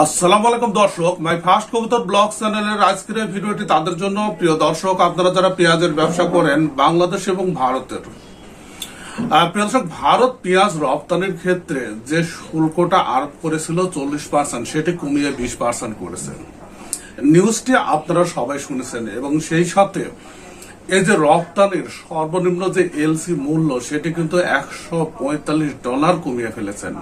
আসসালামু আলাইকুম দর্শক, মাই ফার্স্ট কবুতর ব্লগ চ্যানেলের আজকের এই ভিডিওটি তাদের জন্য। প্রিয় দর্শক, আপনারা যারা পেঁয়াজের ব্যবসা করেন, বাংলাদেশ এবং ভারতের প্রিয় দর্শক, ভারত পেঁয়াজ রপ্তানির ক্ষেত্রে যে শুল্কটা আরোপ করেছিল চল্লিশ পার্সেন্ট সেটি কমিয়ে বিশ পার্সেন্ট করেছেন নিউজটি আপনারা সবাই শুনেছেন এবং সেই সাথে এই যে রপ্তানির সর্বনিম্ন যে এলসি মূল্য, সেটি কিন্তু একশো পঁয়তাল্লিশ ডলার কমিয়ে ফেলেছেন।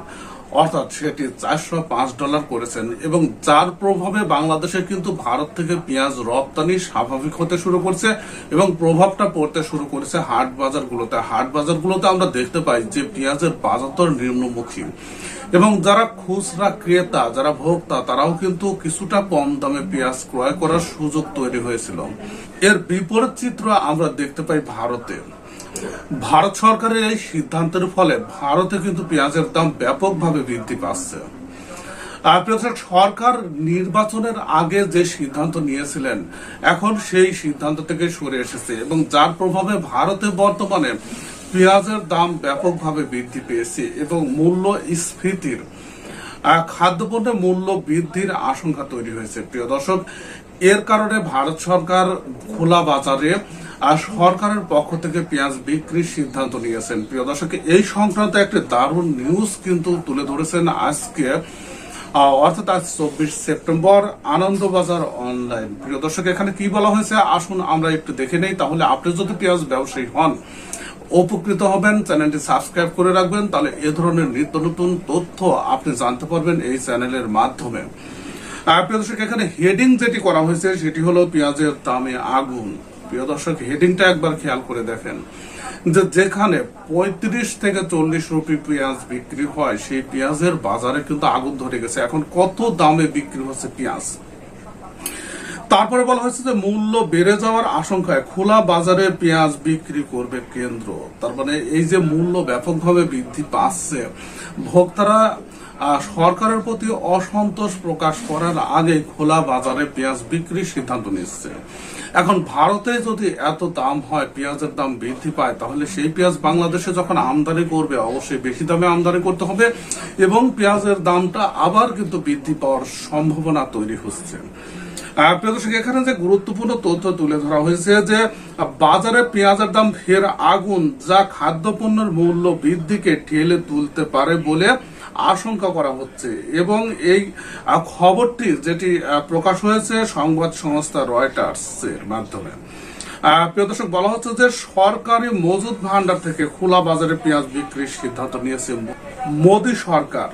অর্থাৎ সেটি চারশো পাঁচ ডলার করেছেন এবং যার প্রভাবে বাংলাদেশে কিন্তু ভারত থেকে পেঁয়াজ রপ্তানি স্বাভাবিক হতে শুরু করছে এবং প্রভাবটা পড়তে শুরু করেছে হাট বাজারগুলোতে। হাট বাজারগুলোতে আমরা দেখতে পাই যে পেঁয়াজের বাজার দর নিম্নমুখী। এবং যারা খুচরা ক্রেতা, যারা ভোক্তা, তারাও কিন্তু কিছুটা কম দামে পেঁয়াজ ক্রয় করার সুযোগ তৈরি হয়েছিল। এর বিপরীত চিত্র আমরা দেখতে পাই ভারতে। ভারত সরকারের এই সিদ্ধান্তের ফলে ভারতে কিন্তু পেঁয়াজের দাম ব্যাপকভাবে বৃদ্ধি পাচ্ছে। সরকার নির্বাচনের আগে যে সিদ্ধান্ত নিয়েছিলেন, এখন সেই সিদ্ধান্ত থেকে সরে এসেছে এবং যার প্রভাবে ভারতে বর্তমানে পেঁয়াজের দাম ব্যাপকভাবে বৃদ্ধি পেয়েছে এবং মূল্য স্ফীতির খাদ্যপণ্যের মূল্য বৃদ্ধির আশঙ্কা তৈরি হয়েছে। প্রিয় দর্শক, এর কারণে ভারত সরকার খোলা বাজারে আর সরকারের পক্ষ থেকে পেঁয়াজ বিক্রির সিদ্ধান্ত নিয়েছেন। প্রিয় দর্শক, এই সংক্রান্ত একটি দারুণ নিউজ কিন্তু তুলে ধরেছেন আজকে অর্থাৎ আজ চব্বিশ সেপ্টেম্বর আনন্দবাজার অনলাইন প্রিয় দর্শক, এখানে কি বলা হয়েছে? আসুন আমরা একটু দেখে নেই, তাহলে আপনি যদি পেঁয়াজ ব্যবসায়ী হন, উপকৃত হবেন, চ্যানেলটি সাবস্ক্রাইব করে রাখবেন, তাহলে এ ধরনের নিত্য নতুন তথ্য আপনি জানতে পারবেন এই চ্যানেলের মাধ্যমে। প্রিয় দর্শক, এখানে হেডিং যেটি করা হয়েছে, সেটি হলো পেঁয়াজের দামে আগুন। প্রিয় দর্শক হেডিংটা একবার খেয়াল করে দেখেন। যে যেখানে পঁয়ত্রিশ থেকে চল্লিশ রুপি পেঁয়াজ বিক্রি হয়, সেই পেঁয়াজের বাজারে কিন্তু আগুন ধরে গেছে। এখন কত দামে বিক্রি হচ্ছে পেঁয়াজ? তারপরে বলা হয়েছে যে মূল্য বেড়ে যাওয়ার আশঙ্কায় খোলা বাজারে পেঁয়াজ বিক্রি করবে কেন্দ্র। তার মানে এই যে মূল্য ব্যাপকভাবে বৃদ্ধি পাচ্ছে, ভোক্তারা সরকারের প্রতি অসন্তোষ প্রকাশ করার আগে খোলা বাজারে পেঁয়াজ বিক্রির সিদ্ধান্ত নিচ্ছে। এখন ভারতে যদি এত দাম হয়, পেঁয়াজের দাম বৃদ্ধি পায়, তাহলে সেই পেঁয়াজ বাংলাদেশে যখন আমদানি করবে, অবশ্যই বেশি দামে আমদানি করতে হবে এবং পেঁয়াজের দামটা আবার কিন্তু বৃদ্ধি পাওয়ার সম্ভাবনা তৈরি হচ্ছে। আহ, প্রিয় দর্শক এখানে যে গুরুত্বপূর্ণ তথ্য তুলে ধরা হয়েছে যে বাজারে পেঁয়াজের দাম ফের আগুন যা খাদ্যপণ্যের মূল্য বৃদ্ধিকে ঠেলে তুলতে পারে বলে আশঙ্কা করা হচ্ছে। এবং এই খবরটি যেটি প্রকাশ হয়েছে সংবাদ সংস্থা রয়টার্স এর মাধ্যমে প্রিয় দর্শক বলা হচ্ছে যে সরকারি মজুদ ভান্ডার থেকে খোলা বাজারে পেঁয়াজ বিক্রির সিদ্ধান্ত নিয়েছে মোদী সরকার।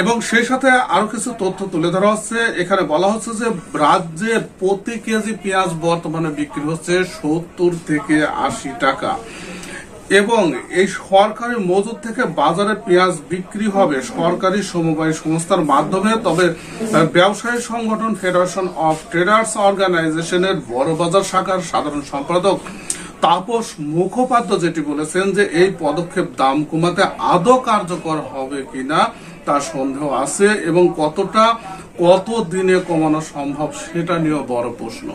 এবং সেই সাথে আরও কিছু তথ্য তুলে ধরা হচ্ছে। এখানে বলা হচ্ছে যে, রাজ্যে প্রতি কেজি পেঁয়াজ বর্তমানে বিক্রি হচ্ছে সত্তর থেকে আশি টাকা। এবং এই সরকারি মজুদ থেকে বাজারে পেঁয়াজ বিক্রি হবে সরকারি সমবায় সংস্থার মাধ্যমে। তবে ব্যবসায়ী সংগঠন ফেডারেশন অফ ট্রেডার্স অর্গানাইজেশনের বড় বাজার শাখার সাধারণ সম্পাদক তাপস মুখোপাধ্য যেটি বলেছেন যে, এই পদক্ষেপ দাম কমাতে আদৌ কার্যকর হবে কিনা তার সন্দেহ আছে এবং কতটা কত দিনে কমানো সম্ভব সেটা নিয়েও বড় প্রশ্ন।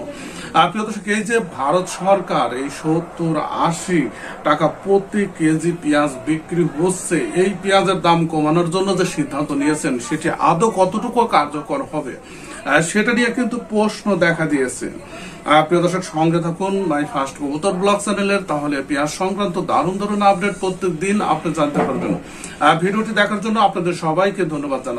প্রিয় দর্শক, এই যে ভারত সরকার এই সত্তর আশি টাকা প্রতি কেজি পেঁয়াজ বিক্রি হচ্ছে এই পেঁয়াজের দাম কমানোর জন্য যে সিদ্ধান্ত নিয়েছেন সেটি আদৌ কতটুকু কার্যকর হবে? সেটা নিয়ে কিন্তু প্রশ্ন দেখা দিয়েছে। প্রিয় দর্শক সঙ্গে থাকুন মাই ফার্স্ট কবুতর ব্লগ চ্যানেলের তাহলে পেঁয়াজ সংক্রান্ত দারুণ দারুণ আপডেট প্রত্যেক দিন আপনি জানতে পারবেন। ভিডিওটি দেখার জন্য আপনাদের সবাইকে ধন্যবাদ জানাচ্ছি।